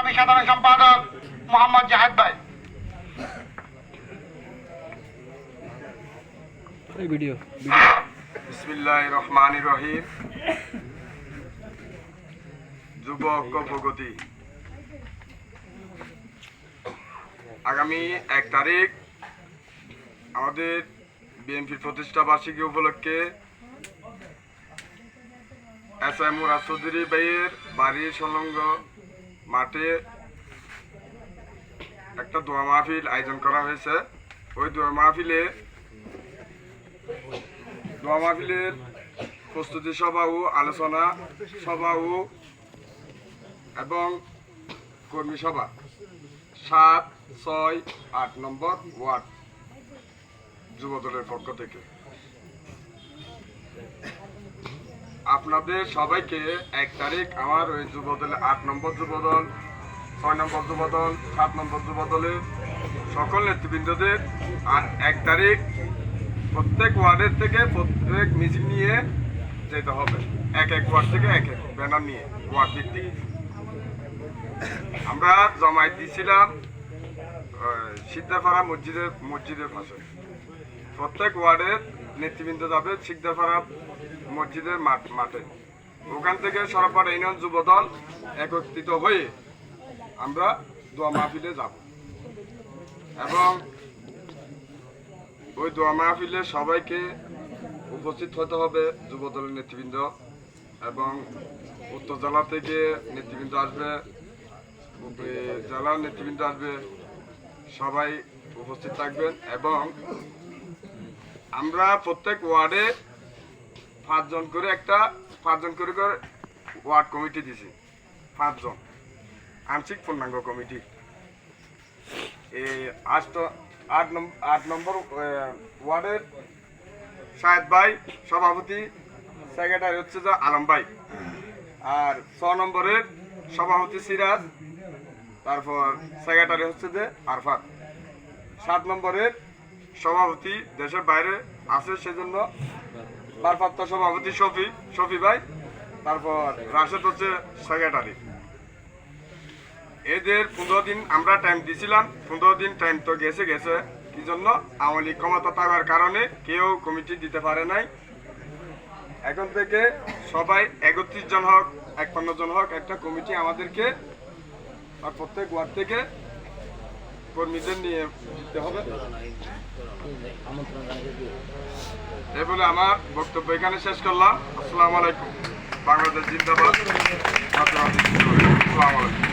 আমি সাধারণ সম্পাদক মোহাম্মদ জাহেদ ভাই। ভিডিও বিসমিল্লাহ রহমান রহিম। যুব ঐক্য আগামী এক তারিখ আমাদের বিএনপির প্রতিষ্ঠা বার্ষিকী উপলক্ষে এস এম মুরাদ চৌধুরী ভাইয়ের বাড়ির সংলগ্ন মাঠে একটা দোয়া মাহফিল আয়োজন করা হয়েছে। ওই দোয়া মাহফিলে দোয়া মাহফিলের প্রস্তুতি সভা ও আলোচনা সভা ও এবং কর্মী সভা। সাত, ছয়, আট নম্বর ওয়ার্ড যুবদলের পক্ষ থেকে। আপনাদের সবাইকে এক তারিখ আমার ওই যুবদলে আট নম্বর যুবদল, ছয় নম্বর যুবদল, সাত নম্বর যুবদলের সকল নেতৃবৃন্দদের আর এক তারিখ প্রত্যেক ওয়ার্ডের থেকে প্রত্যেক মিছিল নিয়ে যেতে হবে। এক এক ওয়ার্ড থেকে এক এক ব্যানার নিয়ে, ওয়ার্ড ভিত্তিক। আমরা জমায়েত দিয়েছিলাম সিদ্ধাপাড়া মসজিদের মসজিদের পাশে। প্রত্যেক ওয়ার্ডের নেতৃবৃন্দ যাবে সিদ্ধাপাড়া মসজিদের মাঠ ওখান থেকে সরপাড়া ইউনিয়ন যুবদল একত্রিত হয়ে আমরা দোয়া মাহফিলে যাব। এবং ওই দোয়া মাহফিলে সবাইকে উপস্থিত হতে হবে যুবদলের নেতৃবৃন্দ এবং উত্তর জেলা থেকে নেতৃবৃন্দ আসবে জেলার নেতৃবৃন্দ আসবে, সবাই উপস্থিত থাকবেন এবং আমরা প্রত্যেক ওয়ার্ডে পাঁচজন করে একটা, পাঁচজন করে করে ওয়ার্ড কমিটি দিছি। পাঁচজন। আংশিক পূর্ণাঙ্গ কমিটি। আট আট নম্বর আট নম্বর ওয়ার্ডের শাহেদ ভাই, সভাপতি, সেক্রেটারি হচ্ছে যে আলম ভাই। আর ছ নম্বরের সভাপতি সিরাজ, তারপর সেক্রেটারি হচ্ছে যে আরফাত। সাত নম্বরের সভাপতি দেশের বাইরে আছে সেজন্য ভারপ্রাপ্ত সভাপতি শফি শফি ভাই। তারপর রাশেদ হচ্ছে সেক্রেটারি এদের পনেরো দিন আমরা টাইম দিছিলাম। পনেরো দিন টাইম তো গেছে গেছে। কি জন্য? আওয়ামী লীগ ক্ষমতা থাকার কারণে কেউ কমিটি দিতে পারে নাই। এখন থেকে সবাই একত্রিশ জন হোক, একপান্ন জন হোক, একটা কমিটি আমাদেরকে আর প্রত্যেক ওয়ার্ড থেকে কর্মীদের নিয়ে দিতে হবে। এ বলে আমার বক্তব্য এখানে শেষ করলাম। আসসালামু আলাইকুম। বাংলাদেশ জিন্দাবাদ। আসসালাম আলাইকুম।